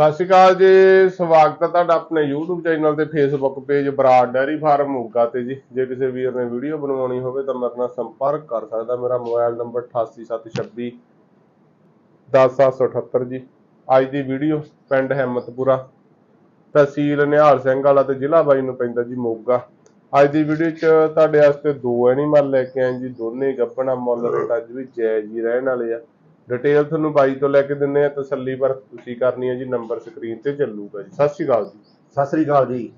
ਸਤਿ ਸ਼੍ਰੀ ਅਕਾਲ ਜੀ, ਸਵਾਗਤ ਹੈ ਤੁਹਾਡਾ ਆਪਣੇ YouTube ਚੈਨਲ ਤੇ Facebook page Brar dairy farm Moga ਤੇ ਜੀ। ਜੇ ਕਿਸੇ ਵੀਰ ਨੇ ਵੀਡੀਓ ਬਣਵਾਉਣੀ ਹੋਵੇ ਤਾਂ ਮੇਰੇ ਨਾਲ ਸੰਪਰਕ ਕਰ ਸਕਦਾ। ਮੇਰਾ ਮੋਬਾਈਲ ਨੰਬਰ 88726 10778 ਜੀ। ਅੱਜ ਦੀ ਵੀਡੀਓ ਪਿੰਡ ਹਿੰਮਤਪੁਰਾ, ਤਹਿਸੀਲ ਨਿਹਾਲ ਸਿੰਘ ਵਾਲਾ ਤੇ ਜ਼ਿਲ੍ਹਾ ਬਾਈ ਨੂੰ ਪੈਂਦਾ ਜੀ ਮੋਗਾ। ਅੱਜ ਦੀ ਵੀਡੀਓ 'ਚ ਤੁਹਾਡੇ ਵਾਸਤੇ ਦੋ ਐਨੀਮਲ ਲੈ ਕੇ ਆਏ ਜੀ। ਦੋਨੇ ਗੱਭਣਾ ਮੁੱਲ ਰੇਟ ਅੱਜ ਵੀ ਜਾਇਜ਼ ਹੀ ਰਹਿਣ ਵਾਲੇ ਆ। ਡਿਟੇਲ ਤੁਹਾਨੂੰ ਬਾਈ ਤੋਂ ਲੈ ਕੇ ਦਿੰਨੇ ਆ ਤਸੱਲੀ ਪਰ ਤੁਸੀਂ ਕਰਨੀ ਹੈ ਜੀ ਨੰਬਰ ਸਕਰੀਨ ਤੇ ਚੱਲੂਗਾ ਜੀ। ਸਤਿ ਸ਼੍ਰੀ ਅਕਾਲ ਜੀ। ਸਤਿ ਸ੍ਰੀ ਅਕਾਲ ਜੀ।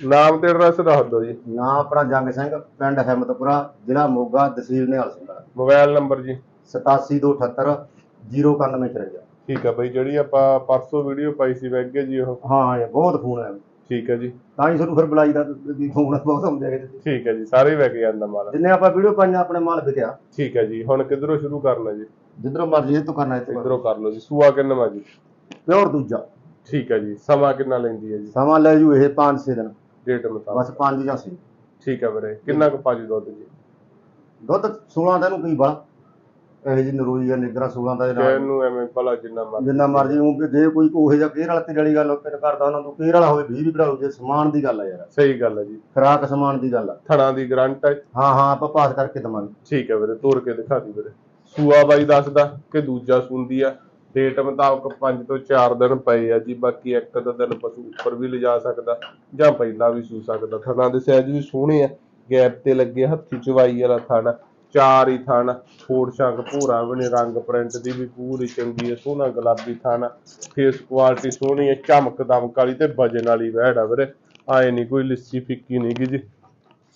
ਨਾਮ ਤੇ ਐਡਰੈਸ ਦੱਸ ਦਿਓ ਜੀ। ਨਾਮ ਆਪਣਾ ਜੰਗ ਸਿੰਘ ਪਿੰਡ ਹਿੰਮਤਪੁਰਾ ਜ਼ਿਲ੍ਹਾ ਮੋਗਾ ਤਹਿਸੀਲ ਨਿਹਾਲ ਸਿੰਘ। ਮੋਬਾਈਲ ਨੰਬਰ ਜੀ। 8728 09153 ਠੀਕ ਆ ਬਾਈ ਜਿਹੜੀ ਆਪਾਂ ਪਰਸੋਂ ਵੀਡੀਓ ਪਾਈ ਸੀ ਵੈਗੇ ਜੀ ਉਹ। ਹਾਂ ਇਹ ਬਹੁਤ ਫੋਨ ਹੈ। ਠੀਕ ਹੈ ਜੀ। ਤਾਂ ਹੀ ਤੁਹਾਨੂੰ ਫਿਰ ਬੁਲਾਈ ਦਾ ਵੀ ਫੋਨ ਬਹੁਤ ਆਉਂਦੇ ਹੈਗੇ ਤੇ। ਠੀਕ ਹੈ ਜੀ ਸਾਰੇ ਵੈਗ ਜਾਂਦਾ ਮਾਲ। ਜਿੰਨੇ ਆਪਾਂ ਵੀਡੀਓ ਪਾਈਆਂ ਆਪਣੇ ਮਾਲ ਵਿਕਿਆ। ਠੀਕ ਹੈ ਜੀ ਹੁਣ ਕਿੱਧਰੋਂ ਸ਼ੁਰੂ ਕਰਨਾ ਜੀ? ਜਿੱਧਰੋਂ ਮਰਜ਼ੀ ਇਹ ਤੋਂ ਕਰਨਾ ਇੱਥੇ। ਇਧਰੋਂ ਕਰ ਲਓ ਜੀ ਸੂਆ ਕਿੰਨਾ ਜੀ? ਪਿਓਰ ਦੂਜਾ। ਠੀਕ ਹੈ ਜੀ ਸਮਾਂ ਕਿੰਨਾ ਲੈਂਦੀ ਹੈ ਜੀ? ਸਮਾਂ ਲੈ ਜੂ ਇਹ 5-6 ਦਿਨ। ਡੇਟ ਮੁਤਾਬਕ। ਬਸ 5 ਜਾਂ 6 ਠੀਕ ਹੈ ਵੀਰੇ ਕਿੰਨਾ ਕੁ ਪਾਜੂ ਦੁੱਧ ਜੀ? ਦੁੱਧ 16 ਦਿਨ ਨੂੰ ਕੀ ਬੜਾ? ਇਹ ਜੀ ਨਰੋਈ ਆ ਨਿਗਰਾ 16 ਦਾ ਕਹਿਣ ਜਿਹੜਾ ਨੂੰ ਐਵੇਂ ਭਲਾ ਜਿੰਨਾ ਮਰਜ਼ੀ। ਜਿੰਨਾ ਮਰਜ਼ੀ ਉਹ ਵੀ ਜੇ ਕੋਈ ਉਹੇ ਜਿਹਾ ਕੇਰ ਵਾਲਾ ਤੇਰੇ ਵਾਲੀ ਗੱਲ ਕਰਦਾ ਉਹਨਾਂ ਨੂੰ ਕੇਰ ਵਾਲਾ ਹੋਵੇ 20 ਵੀ ਕਢਾਓ ਜੇ ਸਮਾਨ ਦੀ ਗੱਲ ਆ ਯਾਰ। ਸਹੀ ਗੱਲ ਹੈ ਜੀ। ਖਰਾਕ ਸਮਾਨ ਦੀ ਗੱਲ ਆ। ਥਣਾ ਦੀ ਗਰੰਟ ਹੈ ਹਾਂ ਹਾਂ ਆਪਾਂ ਪਾਸ ਕਰਕੇ ਦਵਾਂਗੇ। ਠੀਕ ਹੈ ਵੀਰੇ ਤੋੜ ਕੇ ਦਿਖਾ ਦੀ ਵੀਰੇ। ਸੂਆ ਬਾਈ ਦੱਸਦਾ ਕਿ ਦੂਜਾ ਸੁੰਦੀ ਆ। ਡੇਟ ਮੁਤਾਬਕ 5 ਤੋਂ 4 ਦਿਨ ਪਏ ਆ ਜੀ ਬਾਕੀ ਇੱਕ ਅੱਧਾ ਦਿਨ ਪਸ਼ੂ ਉੱਪਰ ਵੀ ਲਿਜਾ ਸਕਦਾ ਜਾਂ ਪਹਿਲਾਂ ਵੀ ਸੂ ਸਕਦਾ। ਥਣਾ ਦੇ ਸਾਈਜ਼ ਵੀ ਸੋਹਣੇ ਆ। ਗੈਪ ਤੇ ਲੱਗੇ ਹੱਥੀ ਚਵਾਈ ਵਾਲਾ ਥਣ। ਚਾਰ ਹੀ ਥਣ ਫੋੜ ਸ਼ੰਕ ਭੂਰਾ ਵੀ ਨੀ ਰੰਗ ਪ੍ਰਿੰਟ ਦੀ ਵੀ ਪੂਰੀ ਚੰਗੀ ਹੈ ਸੋਹਣਾ ਗੁਲਾਬੀ ਥਣ। ਫੇਸ ਕੁਆਲਿਟੀ ਸੋਹਣੀ ਹੈ ਚਮਕ ਦਮਕ ਵਾਲੀ ਤੇ ਵਜਨ ਵਾਲੀ ਵਹਿੜ ਆ ਵੀਰੇ। ਆਏ ਨਹੀਂ ਕੋਈ ਲਿੱਸੀ ਫਿੱਕੀ ਨਹੀਂ ਗੀ ਜੀ।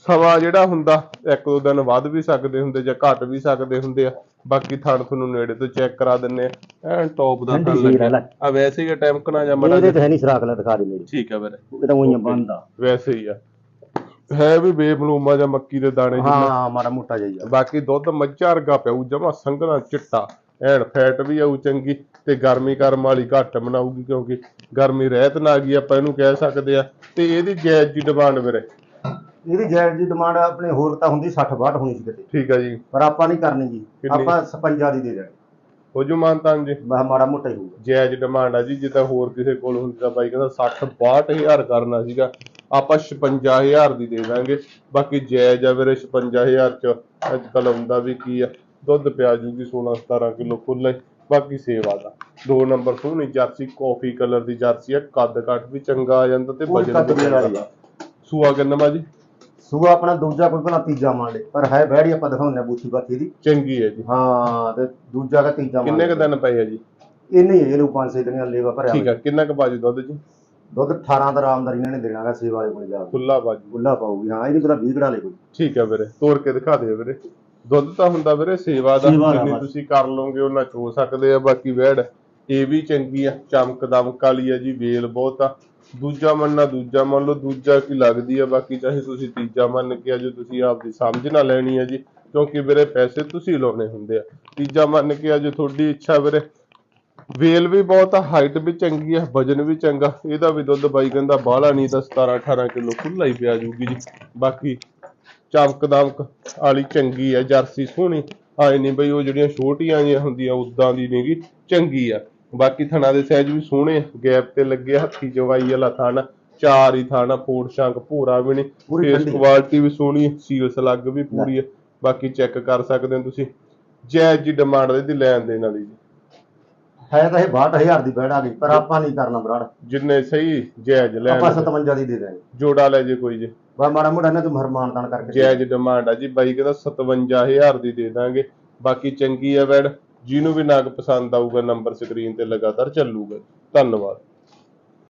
ਸਮਾਂ ਜਿਹੜਾ ਹੁੰਦਾ ਇੱਕ ਦੋ ਦਿਨ ਵੱਧ ਵੀ ਸਕਦੇ ਹੁੰਦੇ ਜਾਂ ਘਟ ਵੀ ਸਕਦੇ ਹੁੰਦੇ ਆ। ਬਾਕੀ ਥਣ ਤੁਹਾਨੂੰ ਨੇੜੇ ਤੋਂ ਚੈੱਕ ਕਰਾ ਦਿੰਨੇ ਆ। ਐਨ ਟੌਪ ਦਾ ਹੈ ਲੱਗਿਆ। ਆ ਵੈਸੇ ਹੀ ਟਾਈਮ ਕਨਾ ਜਾਂ ਮੜਾ ਇਹਦੇ ਤੇ ਹੈ ਨਹੀਂ ਸਰਾਖ ਲੈ ਦਿਖਾ ਦੇ ਮੇਰੀ ਠੀਕ ਆ ਵੀਰੇ। ਇਹ ਤਾਂ ਉਹੀ ਬੰਦ ਵੈਸੇ ਹੀ ਆ। ਹੈ ਵੀ ਬੇਮਲੂਮਾ ਜਾਂ ਮੱਕੀ ਦੇ ਦਾਣੇ ਜਿਹਾ ਹਾਂ ਮਾੜਾ ਮੋਟਾ ਜਿਹਾ ਹੀ ਆ। ਬਾਕੀ ਦੁੱਧ ਮੱਝਾਂ ਵਰਗਾ ਪਿਆਊ ਜਮਾ ਸੰਘਣਾ ਚਿੱਟਾ। ਐਨ ਫੈਟ ਵੀ ਆਊ ਚੰਗੀ ਤੇ ਗਰਮੀ ਕਰਮ ਵਾਲੀ ਘੱਟ ਬਣਾਊਗੀ ਕਿਉਂਕਿ ਗਰਮੀ ਰਹਿਤ ਨਾ ਗਈ ਆਪਾਂ ਇਹਨੂੰ ਕਹਿ ਸਕਦੇ ਆ। ਤੇ ਇਹਦੀ ਜਾਇਜ਼ ਜੀ ਡਿਮਾਂਡ ਵੀਰੇ? ਇਹਦੀ ਜੈਡ ਦੀ ਡਿਮਾਂਡ ਆਪਣੇ ਹੋਰ ਤਾਂ ਹੁੰਦੀ 60 62 ਹੋਣੀ ਸੀ ਕਿਤੇ। ਠੀਕ ਆ ਜੀ। ਪਰ ਆਪਾਂ ਨਹੀਂ ਕਰਨੀ ਜੀ। ਕਿੰਨੀ? ਆਪਾਂ 56 ਦੀ ਦੇ ਦੇਣੀ। ਹੋ ਜੂ ਮਾਨਤਾਨ ਜੀ? ਬਸ ਮਾੜਾ ਮੋਟਾ ਹੀ ਹੋਊਗਾ। ਜਾਇਜ਼ ਡਿਮਾਂਡ ਆ ਜੀ ਜਿੱਦਾਂ ਹੋਰ ਕਿਸੇ ਕੋਲ ਹੁੰਦੀ ਤਾਂ ਬਾਈ ਕਹਿੰਦਾ 60 62000 ਕਰਨਾ ਸੀਗਾ। ਆਪਾਂ 56000 ਦੀ ਦੇ ਦਾਂਗੇ। ਬਾਕੀ ਜਾਇਜ਼ ਆ ਵੀਰੇ 56000 ਚ ਅੱਜ ਕੱਲ ਆਉਂਦਾ ਵੀ ਕੀ ਆ? ਦੁੱਧ ਪਿਆ ਜੂਗੀ 16 17 ਕਿਲੋ ਖੁੱਲੇ ਬਾਕੀ ਸੇਵਾ ਦਾ। ਦੋ ਨੰਬਰ ਸੋਹਣੀ ਜਰਸੀ ਕਾਫੀ ਕਲਰ ਦੀ ਜਰਸੀ ਆ। ਕੱਦ ਕੱਟ ਵੀ ਚੰਗਾ ਆ ਜਾਂਦਾ ਤੇ ਵਜਨ ਵੀ ਚੰਗਾ। ਸੂਆ ਕਿੰਨਾ ਜੀ? ਸੂਆ ਆਪਣਾ ਦੂਜਾ ਕੋਈ ਭਲਾ ਤੀਜਾ ਮੰਨ ਲੈ ਪਰ ਹੈ ਬੈੜੀ ਆਪਾਂ ਦਿਖਾਉਂਦੇ ਆ ਬੂਥੀ ਬਾਕੀ ਦੀ। ਚੰਗੀ ਹੈ ਜੀ। ਹਾਂ ਤੇ ਦੂਜਾ ਕਾ ਤੀਜਾ ਮੰਨ ਕਿੰਨੇ ਕ। ਦਿਨ ਪਏ ਆ ਜੀ? ਇਹ ਨਹੀਂ ਇਹਨੂੰ ਪੰਜ ਛੇ ਦਿਨਾਂ ਲੇਵਾ ਭਰਿਆ ਠੀਕ ਆ ਕਿੰਨਾ ਕ ਬਾਜੂ ਦੁੱਧ ਜੀ? ਦੁੱਧ 18 ਦਾ ਆਰਾਮਦਾਰ ਇਹਨਾਂ ਨੇ ਦੇਣਾਗਾ ਸੇਵਾ ਵਾਲੇ ਕੋਲ ਜਾ ਕੇ। ਖੁੱਲਾ ਬਾਜੂ ਗੁੱਲਾ ਪਾਊਗੀ ਹਾਂ ਇਹ ਨਹੀਂ ਪਤਾ 20 ਕਢਾ ਲੈ ਕੋਈ। ਠੀਕ ਹੈ ਵੀਰੇ ਤੋੜ ਕੇ ਦਿਖਾ ਦਿਓ ਵੀਰੇ। ਦੁੱਧ ਤਾਂ ਹੁੰਦਾ ਵੀਰੇ ਸੇਵਾ ਦਾ ਸੇਵਾ ਦਾ ਜਿੰਨੀ ਬਸ। ਤੁਸੀਂ ਕਰ ਲਓਗੇ ਉਹਨਾਂ ਚੋ ਸਕਦੇ ਆ ਬਾਕੀ ਵੈੜ ਇਹ ਵੀ ਚੰਗੀ ਆ। ਚਮਕ ਦਮਕ ਵਾਲੀ ਆ ਜੀ ਵੇਲ ਬਹੁਤ ਆ। ਦੂਜਾ ਮੰਨਣਾ ਦੂਜਾ ਮੰਨ ਲਓ ਦੂਜਾ ਕੀ ਲੱਗਦੀ ਆ ਬਾਕੀ ਚਾਹੇ ਤੁਸੀਂ ਤੀਜਾ ਮੰਨ ਕੇ ਆ ਜੋ ਤੁਸੀਂ ਆਪਦੀ ਸਮਝ ਨਾ ਲੈਣੀ ਆ ਜੀ। ਕਿਉਂਕਿ ਵੀਰੇ ਪੈਸੇ ਤੁਸੀਂ ਲਾਉਣੇ ਹੁੰਦੇ ਆ। ਤੀਜਾ ਮੰਨ ਕੇ ਆ ਜੋ ਤੁਹਾਡੀ ਇੱਛਾ ਵੀਰੇ ਵੇਲ ਵੀ ਬਹੁਤ ਆ ਹਾਈਟ ਵੀ ਚੰਗੀ ਆ ਵਜਨ ਵੀ ਚੰਗਾ। ਇਹਦਾ ਵੀ ਦੁੱਧ ਬਾਈ ਕਹਿੰਦਾ ਬਾਹਲਾ ਨਹੀਂ ਤਾਂ 17 18 ਕਿਲੋ ਖੁੱਲਾ ਹੀ ਪਿਆ ਜੂਗੀ ਜੀ। ਬਾਕੀ ਚਮਕ ਦਮਕ ਵਾਲੀ ਚੰਗੀ ਆ ਜਰਸੀ ਸੋਹਣੀ। ਆਏ ਨਹੀਂ ਬਈ ਉਹ ਜਿਹੜੀਆਂ ਛੋਟੀਆਂ ਜਿਹੀਆਂ ਹੁੰਦੀਆਂ ਉਦਾਂ ਦੀ ਨਹੀਂਗੀ ਚੰਗੀ ਆ। ਬਾਕੀ ਥਣਾ ਦੇ ਸਾਈਜ਼ ਵੀ ਸੋਹਣੇ ਗੈਪ ਤੇ ਲੱਗੇ ਹੱਥੀ ਜਵਾਈ ਵਾਲਾ ਥਣ ਚਾਰ ਹੀ ਥਾਣਾ ਫੋੜ ਸ਼ੰਕ ਭੂਰਾ ਵੀ ਨਹੀਂ। ਫੇਸ। ਕੁਆਲਿਟੀ ਵੀ ਸੋਹਣੀ ਸੀਲ ਸਲੱਗ ਵੀ ਪੂਰੀ ਹੈ ਬਾਕੀ ਚੈੱਕ ਕਰ ਸਕਦੇ ਹੋ ਤੁਸੀਂ। ਜਾਇਜ਼ ਜੀ ਡਿਮਾਂਡ ਇਹਦੀ ਲੈਣ ਦੇਣ ਵਾਲੀ ਜੀ। ਹੈ ਤਾਂ ਇਹ 62000 ਦੀ ਬੈੜ ਆ ਗਈ ਪਰ ਆਪਾਂ ਨਹੀਂ ਕਰਨਾ ਬਰਾੜ। ਜਿੰਨੇ ਸਹੀ ਜਾਇਜ਼ ਲੈਣ ਆਪਾਂ ਦੇ। 57 ਦੀ ਦੇ ਦਾਂਗੇ ਜੋੜਾ ਲੈ ਜੇ ਕੋਈ ਜੇ। ਬਾ ਮਾੜਾ ਮੋਟਾ ਇਹਨਾਂ ਤੋਂ ਮਰਮਾਨ ਤਾਨ ਕਰਕੇ ਜਾਇਜ਼ ਡਿਮਾਂਡ ਆ ਜੀ ਬਾਈ ਕਹਿੰਦਾ 57000 ਦੀ ਦੇ ਦਾਂਗੇ। ਬਾਕੀ ਚੰਗੀ ਆ ਵੈੜ ਜਿਹਨੂੰ ਵੀ ਨਾਗ ਪਸੰਦ ਆਊਗਾ ਨੰਬਰ ਸਕਰੀਨ ਤੇ ਲਗਾਤਾਰ ਚੱਲੂਗਾ। ਧੰਨਵਾਦ।